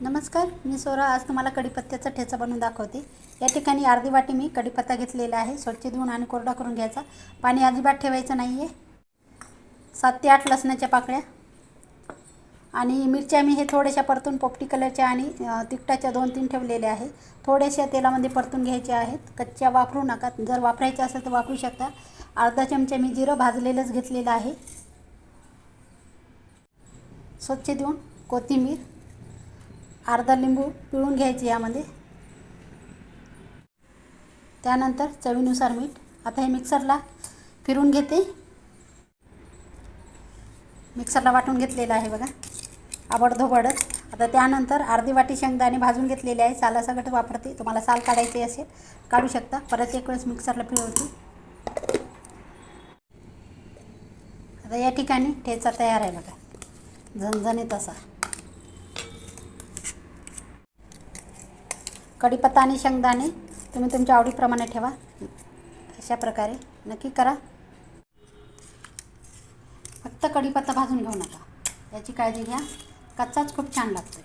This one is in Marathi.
नमस्कार मी सोरा आज तुम्हाला कढीपत्त्याचा ठेचा बनवून दाखवते. या ठिकाणी अर्धी वाटी मी कढीपत्ता घेतलेला आहे. स्वच्छ धुवून आणि कोरडा करून घ्यायचा. पाणी अजिबात ठेवायचं नाही आहे सात ते आठ लसणाच्या पाकळ्या. आणि मिरच्या मी हे थोड्याशा परतून पोपटी कलरच्या आणि तिखटाच्या दोन तीन ठेवलेल्या आहे थोड्याशा तेलामध्ये परतून घ्यायच्या आहेत. कच्च्या वापरू नका. जर वापरायच्या असेल तर वापरू शकता. अर्धा चमचा मी जिरं भाजलेलंच घेतलेलं आहे. स्वच्छ देऊन कोथिंबीर अर्धा लिंबू पिळून घ्यायचे यामध्ये. त्यानंतर चवीनुसार मीठ. आता हे मिक्सरला फिरून घेते. मिक्सरला वाटून घेतलेलं आहे बघा. आबडधोबडच आता त्यानंतर अर्धी वाटी शेंगदाणे भाजून घेतलेले आहे. सालासकट वापरते. तुम्हाला साल काढायची असेल काढू शकता. परत एक वेळेस मिक्सरला फिरवते आता या ठिकाणी ठेचा तयार आहे बघा. झणझणीत असा. कढीपत्ता आणि शेंगदाणे तुम्ही तुमच्या आवडीप्रमाणे ठेवा. अशा प्रकारे नक्की करा. फक्त कढीपत्ता भाजून घेऊ नका. याची काळजी घ्या. कच्चाच खूप छान लागतो